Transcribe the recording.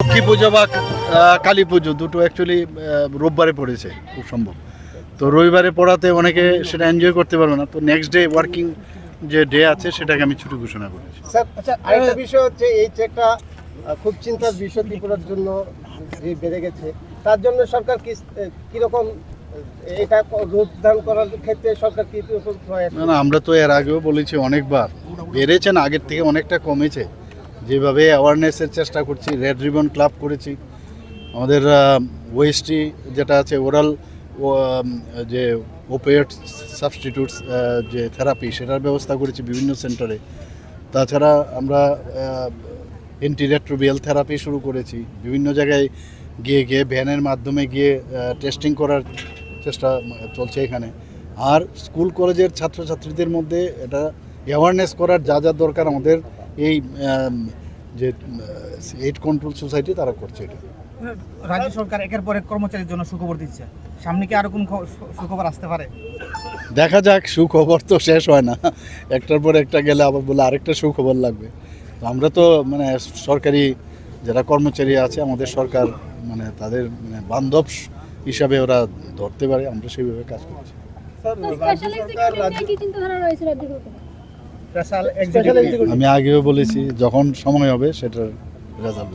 লক্ষ্মী পুজো বা কালী পুজো দুটো অ্যাকচুয়ালি রোববারে পড়েছে খুব সম্ভব। তো রবিবারে পড়াতে অনেকে সেটা এনজয় করতে পারবে না। তো নেক্সট ডে ওয়ার্কিং যে ডে আছে সেটাকে আমি ছুটি ঘোষণা করেছি। স্যার আচ্ছা আরেকটা বিষয় হচ্ছে এই চেকটা আহ, খুব চিন্তার বিষয় ত্রিপুরার জন্য যে বেড়ে গেছে তার জন্য সরকার কি কীরকম এটা রোধদান করার ক্ষেত্রে সরকার কি না আমরা তো এর আগেও বলেছি অনেকবার বেড়েছে না আগের থেকে অনেকটা কমেছে। যেভাবে অ্যাওয়ারনেসের চেষ্টা করছি রেড রিবন ক্লাব করেছি। আমাদের ওয়েস্টি যেটা আছে ওরাল যে ওপিয়েট সাবস্টিটিউটস যে থেরাপি সেটার ব্যবস্থা করেছি বিভিন্ন সেন্টারে তাছাড়া আমরা এন্টিরেট্রোবিয়াল থেরাপি শুরু করেছি। বিভিন্ন জায়গায় গিয়ে গিয়ে ভ্যানের মাধ্যমে গিয়ে টেস্টিং করার চেষ্টা চলছে এখানে। আর স্কুল কলেজের ছাত্রছাত্রীদের মধ্যে এটা অ্যাওয়ারনেস করার যা যা দরকার আমাদের এই যে এইড কন্ট্রোল সোসাইটি তারা করছে এটা। রাজ্য সরকার একের পর এক কর্মচারীর জন্য সুখবর দিচ্ছে। সামনে কি আরও কোন খ- সুখবর আসতে পারে? দেখা যাক সুখবর তো শেষ হয় না। একটার পর একটা গেলে আবার বলে আরেকটা সুখবর লাগবে। তো আমরা তো মানে সরকারি যারা কর্মচারী আছে আমাদের সরকার মানে তাদের মানে বান্ধব হিসাবে ওরা ধরতে পারে। আমরা সেইভাবে কাজ করছি। রাজ্য সরকার রাজ্য আমি আগেও বলেছি যখন সময় হবে সেটার রেজাল্ট